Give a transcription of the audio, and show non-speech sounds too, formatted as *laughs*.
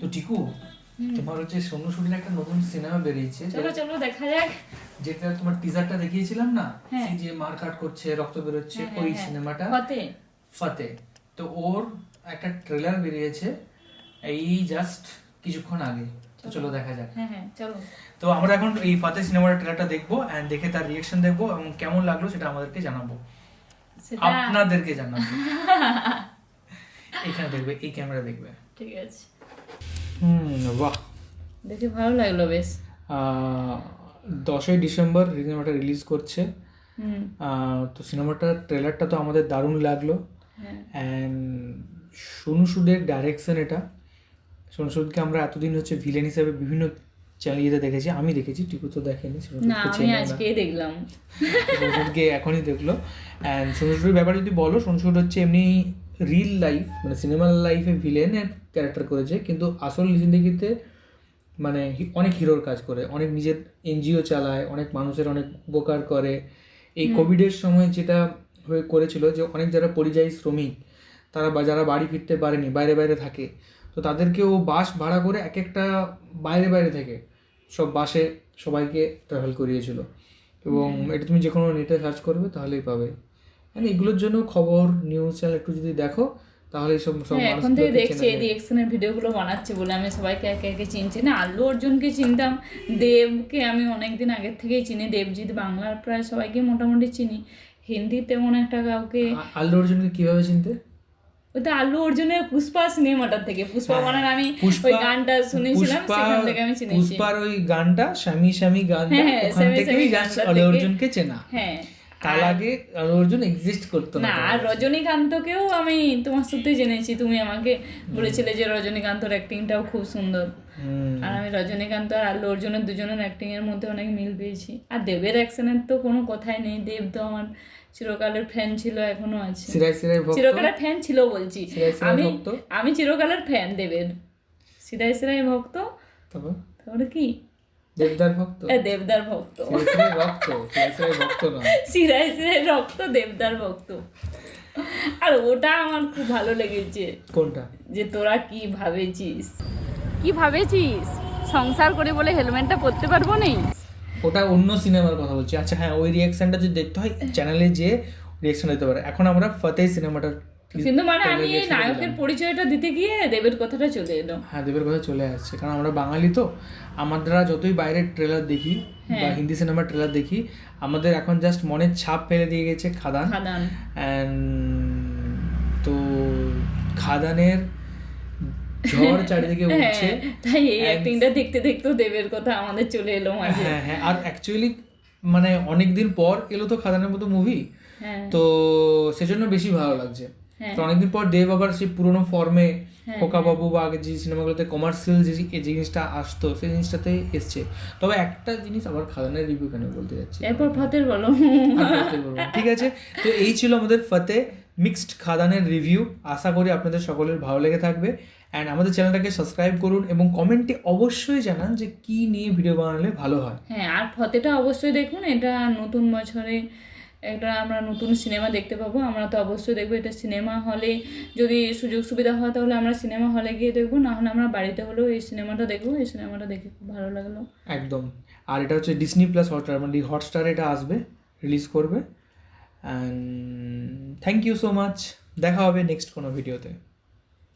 তো টিকু তোমার হচ্ছে সোনু সুরের একটা নতুন সিনেমা বেরিয়েছে। চলো চলো দেখা যাক। যেটা তোমার টিজারটা দেখিয়েছিলাম না? হ্যাঁ। সেই যে মারকাট করছে রক্ত বেরোচ্ছে হ্যাঁ, ওই হ্যাঁ। সিনেমাটা ফতে। ফতে। তো ওর একটা ট্রেলার বেরিয়েছে এই জাস্ট কিছুক্ষণ আগে। তো চলো। দেখা যাক। হ্যাঁ হ্যাঁ চলো। তো আমরা এখন এই ফাতে সিনেমার ট্রেলারটা দেখব এন্ড দেখে তার রিয়েকশন দেখব এবং কেমন লাগল সেটা আমাদেরকে জানাব। আপনাদেরকে জানাব। *laughs* এখানে দেখবে এই ক্যামেরা দেখবে। ঠিক আছে। হুম বাহ। দেখে ভালো লাগল বেশ। দশই ডিসেম্বর সিনেমাটা রিলিজ করছে। তো সিনেমাটার ট্রেলারটা তো আমাদের দারুণ লাগল। অ্যান্ড সোনু সুদের ডাইরেকশন এটা। সোনু সুদকে আমরা এতদিন হচ্ছে ভিলেন হিসেবে বিভিন্ন চ্যানেলে দেখেছি আমি দেখেছি টিকু তো দেখেনি না আমি। আজকেই দেখলাম। সুদকে এখনই দেখল। অ্যান্ড সোনু সুদের ব্যাপারে যদি বলো সোনু হচ্ছে এমনি রিল লাইফ মানে সিনেমা লাইফে ভিলেনের ক্যারেক্টার করেছে কিন্তু আসল জিন্দগিতে মানে অনেক হিরোর কাজ করে অনেক নিজের এনজিও চালায় অনেক মানুষের অনেক উপকার করে। এই কোভিডের সময় যেটা হয়ে করেছিল যে অনেক যারা পরিযায়ী শ্রমিক তারা বা যারা বাড়ি ফিরতে পারেনি বাইরে বাইরে থাকে তো তাদেরকে ও বাস ভাড়া করে এক একটা বাইরে বাইরে থেকে। সব বাসে সবাইকে ট্রাভেল করিয়েছিল। এবং এটা তুমি যে কোনো নেটে সার্চ করবে তাহলেই পাবে। মানে এগুলোর জন্য খবর নিউজ চ্যানেল একটু যদি দেখো তাহলে সব সব হ্যাঁ এখন থেকে দেখছি এই রিয়েকশনের ভিডিওগুলো বানাচ্ছে বলে আমি সবাইকে একে একে চিনছি। না আল্লু অর্জুনকে চিনতাম দেবকে আমি অনেকদিন আগের থেকেই চিনি। দেবজিৎ বাংলার প্রায় সবাইকে মোটামুটি চিনি। হিন্দি তেমন একটা কাউকে আল্লু অর্জুনকে কীভাবে চিনতে? ওই তো আল্লু অর্জুনের পুষ্পা সিনেমাটার থেকে। পুষ্পা হ্যাঁ, বানান আমি ওই গানটা শুনেছিলাম সেখান থেকে আমি চিনেছি। পুষ্পার ওই গানটা স্বামী স্বামী গানটা হ্যাঁ, ওখান থেকেই জাস্ট আল্লু অর্জুনকে চেনা। হ্যাঁ। তার আগে অর্জুন এক্সিস্ট করতো না আর রজনীকান্তকেও আমি তোমার সত্যি জেনেছি তুমি আমাকে বলেছিলে যে রজনীকান্তর অ্যাক্টিংটাও খুব সুন্দর। আর আমি রজনীকান্ত আর আল্লু অর্জুনের দুজনের অ্যাক্টিং এর মধ্যে অনেক মিল পেয়েছি। আর দেবের অ্যাকশনের তো কোনো কথাই নেই দেব তো আমার চিরকালের ফ্যান ছিল এখনও আছে। চিরকালের ফ্যান ছিল বলছি। আমি আমি চিরকালের ফ্যান দেবের। সিরাই সিরাই ভক্ত। তারপরে কি? দেবদার ভক্ত? এ, দেবদার ভক্ত। সিরাই ভক্ত সিরাই সিরাই ভক্ত সিরাই সিরাই রক্ত দেবদার ভক্ত। আর ওটা আমার খুব ভালো লেগেছে। কোনটা? যে তোরা কি ভাবেছিস? কি ভাবেছিস? সংসার করে বলে হেলমেটটা পরতে পারব নেই? ওটা অন্য সিনেমার কথা বলছি। আচ্ছা হ্যাঁ ওই রিয়াকশনটা যদি দেখতে হয় চ্যানেলে যে রিয়াকশন দিতে পারে। এখন আমরা ফতেহ সিনেমাটার কিন্তু মানে আমি এই নায়কের পরিচয়টা দিতে গিয়ে দেবের কথাটা চলে এলো। হ্যাঁ দেবের কথা চলে আসছে। কারণ আমরা বাঙালি তো। আমরা যতই বাইরের ট্রেলার দেখি বা হিন্দি সিনেমার ট্রেলার দেখি আমাদের এখন জাস্ট মনের ছাপ ফেলে দিয়ে গেছে খাদান। তো খাদানের ঝড় *laughs* চারিদিকে উঠছে। হ্যাঁ, তাই এই অ্যাক্টিংটা দেখতে দেখতেও দেবের কথা আমাদের চলে এলো মাঝে। হ্যাঁ হ্যাঁ আর অ্যাকচুয়ালি মানে অনেকদিন পর এলো তো খাদানের মতো মুভি হ্যাঁ। তো সেজন্য বেশি ভালো লাগছে। হ্যাঁ। তো অনেকদিন পর দেব আবার সেই পুরোনো ফর্মে খোকা বাবু বা আগে যে সিনেমাগুলোতে কমার্শিয়াল যে জিনিসটা আসতো সেই জিনিসটাতে এসছে। তবে একটা জিনিস আবার খাদানের রিভিউ কেন বলতে যাচ্ছি? এরপর ফতের বলো। ঠিক আছে তো এই ছিল আমাদের ফতে মিক্সড খাদানের রিভিউ আশা করি আপনাদের সকলের ভালো লেগে থাকবে। অ্যান্ড আমাদের চ্যানেলটাকে সাবস্ক্রাইব করুন এবং কমেন্টে অবশ্যই জানান যে কি নিয়ে ভিডিও বানালে ভালো হয়। হ্যাঁ আর ফতেটা অবশ্যই দেখুন এটা নতুন বছরে একটা আমরা নতুন সিনেমা দেখতে পাবো। আমরা তো অবশ্যই দেখব এটা সিনেমা হলে। যদি সুযোগ সুবিধা হয় তাহলে আমরা সিনেমা হলে গিয়ে দেখব, না হলে আমরা বাড়িতে হলেও এই সিনেমাটা দেখব। এই সিনেমাটা দেখে খুব ভালো লাগল। একদম। আর এটা হচ্ছে ডিসনি প্লাস হটস্টার মানে হটস্টার এটা আসবে রিলিজ করবে। And thank you so much দেখা হবে নেক্সট কোনো ভিডিওতে